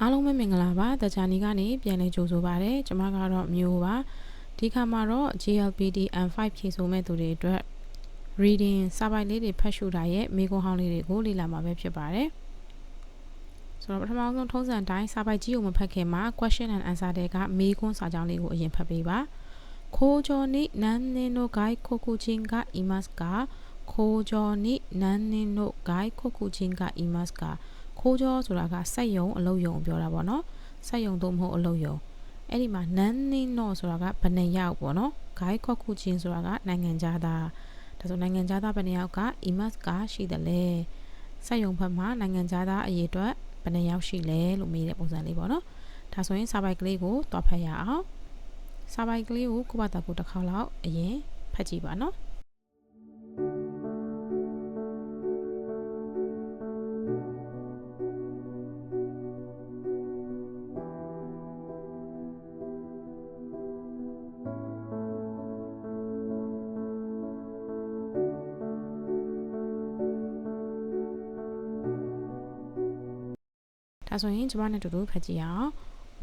အားလုံးပဲမင်္ဂလာပါတကြနီကနေပြန်လဲကြိုဆိုပါရစေကျွန်မကတော့မျိုးပါဒီခါမှာတော့ GLPD M5 ဖြည့်ဆိုမဲ့သူတွေအတွက် reading စာပိုက်လေးတွေဖတ်ရှုတာရဲ့မိကွန်ဟောင်းလေးတွေကိုလေ့လာမှာပဲဖြစ်ပါတယ်ဆိုတော့ပထမဆုံးထုံးစံတိုင်းစာပိုက်ကြီးကိုမဖတ်ခင်မှာ question and answer တွေကမေးခွန်းစာကြောင်းလေးကိုအရင်ဖတ်ပေးပါခိုးကျော်နိနန်းနင်းတို့ဂိုင်းခုခုချင်းကအီမတ်ကခိုးကျော်နိနန်းနင်းတို့ဂိုင်း ခုခုချင်းကအီမတ်ကခိုးကြောဆိုတာကစက်ယုံအလုပ်ယုံပြောတာပေါ့နော်စက်ယုံသို့မဟုတ်အလုပ်ယုံအဲ့ဒီမှာနန်းနင်းတော့ဆိုတာကဘယ်နှယောက်ပေါ့နော်ဂိုင်းခွက်ခုချင်းဆိုတာကနိုင်ငံသားဒါဆိုနိုင်ငံသားဘယ်နှယောက်ကအီမတ်ကရှိတယ်လေစက်ယုံဘက်မှာနိုင်ငံသားအရေးအတွက်ဘယ်နှယောက်ရှိလဲလို့မေးတဲ့ပုံစံလေးပေါ့နော်ဒါဆိုရင်စာပိုက်ကလေးကိုတွားဖတ်ရအောင်စာပိုက်ကလေးကိုကိုယ့်ဘာသာကိုတစ်ခါလောက်အရင်ဖတ်ကြည့်ပါနော် ဒါဆိုရင်ကျမနဲ့တူတူဖတ်ကြည့်အောင်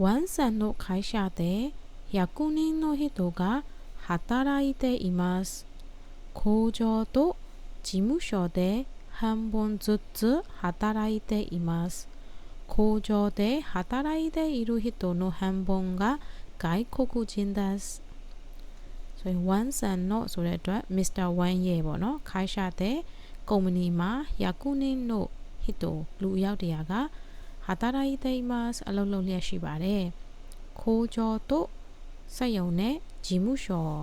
ဝမ်ဆန်တို့ခိုင်းရှာတဲ့ယကုနင်းတို့ဟစ်တို့ကဟာတာရာイています工場と事務所で半本ずつ働いています工場で働いている人の半分が外国人ですဆိုရင် one sun တော့ဆိုတဲ့အတွက် Mr. One ရဲ့ပေါ့နော်ခိုင်းရှာတဲ့ကုမ္ပဏီမှာယာကုနင်းတို့ဟစ်တို့လူအယောက်တရာက ဟာတာဒါယီသိမတ်အလုံးလုံးလျက်ရှိပါတယ်။ခိုးကျော်တို့စက်ယုံနဲ့ဂျီမှုလျှော်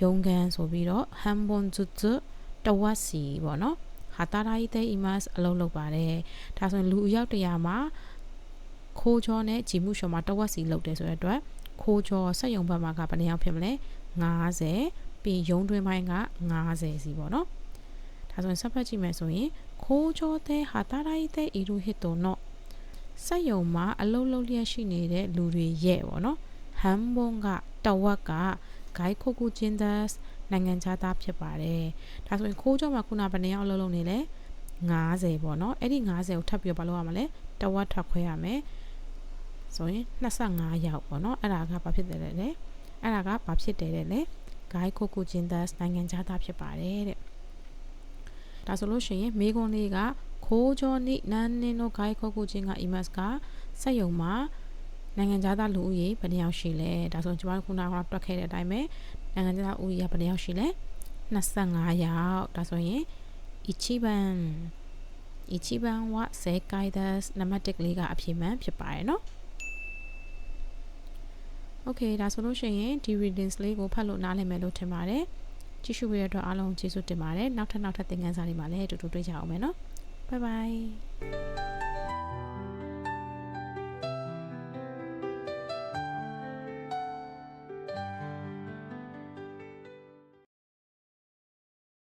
ယုံကန်ဆိုပြီးတော့ဟမ်ဘွန်ဇွတ်ဇွတ်တဝက်စီပေါ့နော်။ဟာတာဒါယီသိမတ်အလုံးလုံးပါတယ်။ဒါဆိုရင်လူအယောက်တရာမှာခိုးကျော်နဲ့ဂျီမှုလျှော်မှာတဝက်စီလောက်တယ်ဆိုတဲ့အတွက်ခိုးကျော်စက်ယုံဘက်မှာကဘယ်နှယောက်ဖြစ်မလဲ50ပြီးရုံတွင်းပိုင်းက90စီပေါ့နော်။ဒါဆိုရင်ဆက်ဖတ်ကြည့်မယ်ဆိုရင်ခိုးကျော်တဲ့ဟာတာဒါယီသိအီရူဟစ်တိုနော့ စက်ယုံမှာအလုံးလုံးလျက်ရှိနေတဲ့လူတွေရဲ့ပေါ့နော်ဟမ်ဘွန်ကတဝက်ကဂိုင်းခုတ်ကူဂျင်ဒတ်နိုင်ငံခြားသားဖြစ်ပါတယ်ဒါဆိုရင်ခိုးကြောမှာခုနဗနေရောက်အလုံးလုံးနေလဲ90ပေါ့နော်အဲ့ဒီ90ကိုထပ်ပြီးတော့ဘာလုပ်ရမလဲတဝက်ထပ်ခွဲရမယ်ဆိုရင်25ရောက်ပေါ့နော်အဲ့ဒါကဘာဖြစ်တယ်လဲအဲ့ဒါကဘာဖြစ်တယ်လဲဂိုင်းခုတ်ကူဂျင်ဒတ်နိုင်ငံခြားသားဖြစ်ပါတယ်တဲ့ဒါဆိုလို့ရှိရင်မိကွန်လေးက ဟိုးဂျော်နိနန်နင်းတို့ဂိုင်းခေါ်ကူချင်းက EMS ကစက်ယုံမှာနိုင်ငံသားလူဦးရေဘယ်နှယောက်ရှိလဲဒါဆိုကျွန်မတို့ခုနကတွက်ခဲ့တဲ့အတိုင်းပဲနိုင်ငံသားဦးရေကဘယ်နှယောက်ရှိလဲ25ယောက်ဒါဆိုရင် Ichiban Ichiban wa Sekai das နံပါတ်1လေးကအဖြစ်မှန်ဖြစ်ပါတယ်เนาะ Okay ဒါဆိုလို့ရှိရင်ဒီ readings လေးကိုဖတ်လို့နားလည်မယ်လို့ထင်ပါတယ်ကြည့်ရှုပေးတဲ့အတွက်အားလုံးကျေးဇူးတင်ပါတယ်နောက်ထပ်နောက်ထပ်သင်ခန်းစာတွေမှာလည်းအတူတူတွေ့ကြအောင်မယ်เนาะ 拜拜。